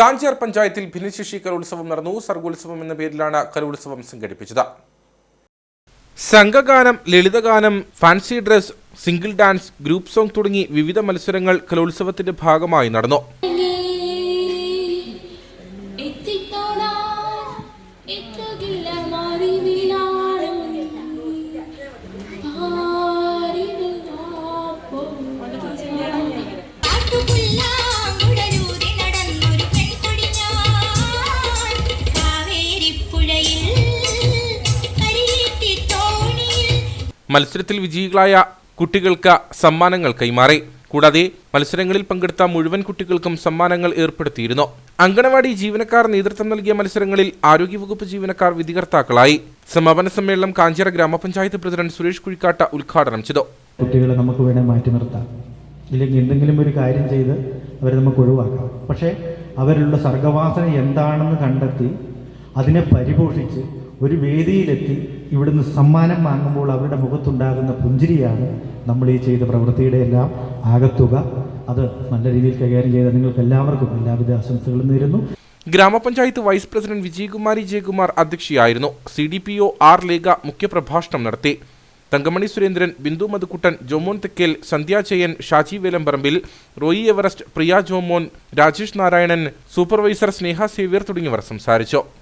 കാഞ്ചിയാർ പഞ്ചായത്തിൽ ഭിന്നശേഷി കലോത്സവം നടന്നു. സർഗോത്സവം എന്ന പേരിലാണ് കലോത്സവം സംഘടിപ്പിച്ചത്. സംഘഗാനം ലളിതഗാനം fancy dress single dance group song തുടങ്ങി വിവിധ മത്സരങ്ങൾ കലോത്സവത്തിന്റെ ഭാഗമായി നടന്നു. മത്സരത്തിൽ വിജയികളായ കുട്ടികൾക്ക് സമ്മാനങ്ങൾ കൈമാറി. കൂടാതെ മത്സരങ്ങളിൽ പങ്കെടുത്ത മുഴുവൻ കുട്ടികൾക്കും സമ്മാനങ്ങൾ ഏർപ്പെടുത്തിയിരുന്നു. അങ്കണവാടി ജീവനക്കാർ നേതൃത്വം നൽകിയ മത്സരങ്ങളിൽ ആരോഗ്യവകുപ്പ് ജീവനക്കാർ വിധികർത്താക്കളായി. സമാപന സമ്മേളനം കാഞ്ചിറ ഗ്രാമപഞ്ചായത്ത് പ്രസിഡന്റ് സുരേഷ് കുഴിക്കാട്ട ഉദ്ഘാടനം ചെയ്തു. കുട്ടികളെ നമുക്ക് വേണേൽ മാറ്റി നിർത്താം. ഇല്ലെങ്കിൽ എന്തെങ്കിലും ഒരു കാര്യം ചെയ്ത് അവരെ നമുക്ക് ഒഴിവാക്കാം. പക്ഷേ അവരുടെ സർഗവാസന എന്താണെന്ന് കണ്ടെത്തി അതിനെ പരിപോഷിച്ച് ഒരു വേദിയിലെത്തി ഇവിടുന്ന് സമ്മാനം വാങ്ങുമ്പോൾ അവരുടെ മുഖത്തുണ്ടാകുന്ന പുഞ്ചിരിയാണ് നമ്മൾ ഈ ചെയ്ത പ്രവൃത്തിയുടെ എല്ലാം. ആകത്തുക. അത് നല്ല രീതിയിൽ കൈകാര്യം ചെയ്ത നിങ്ങൾക്ക് എല്ലാവർക്കും എല്ലാവിധ ആശംസകളും നേരുന്നു. ഗ്രാമപഞ്ചായത്ത് vice president Vijayakumari Jayakumar അധ്യക്ഷയായിരുന്നു. C D P O R Lekha മുഖ്യപ്രഭാഷണം നടത്തി. Thankamani Surendran Bindu Madhukuttan Jomon Thekkel Sandhyachayan Shaji Velamparambil Roy Everest Priya Jomon Rajesh Narayanan supervisor Sneha Xavier തുടങ്ങിയവർ സംസാരിച്ചു.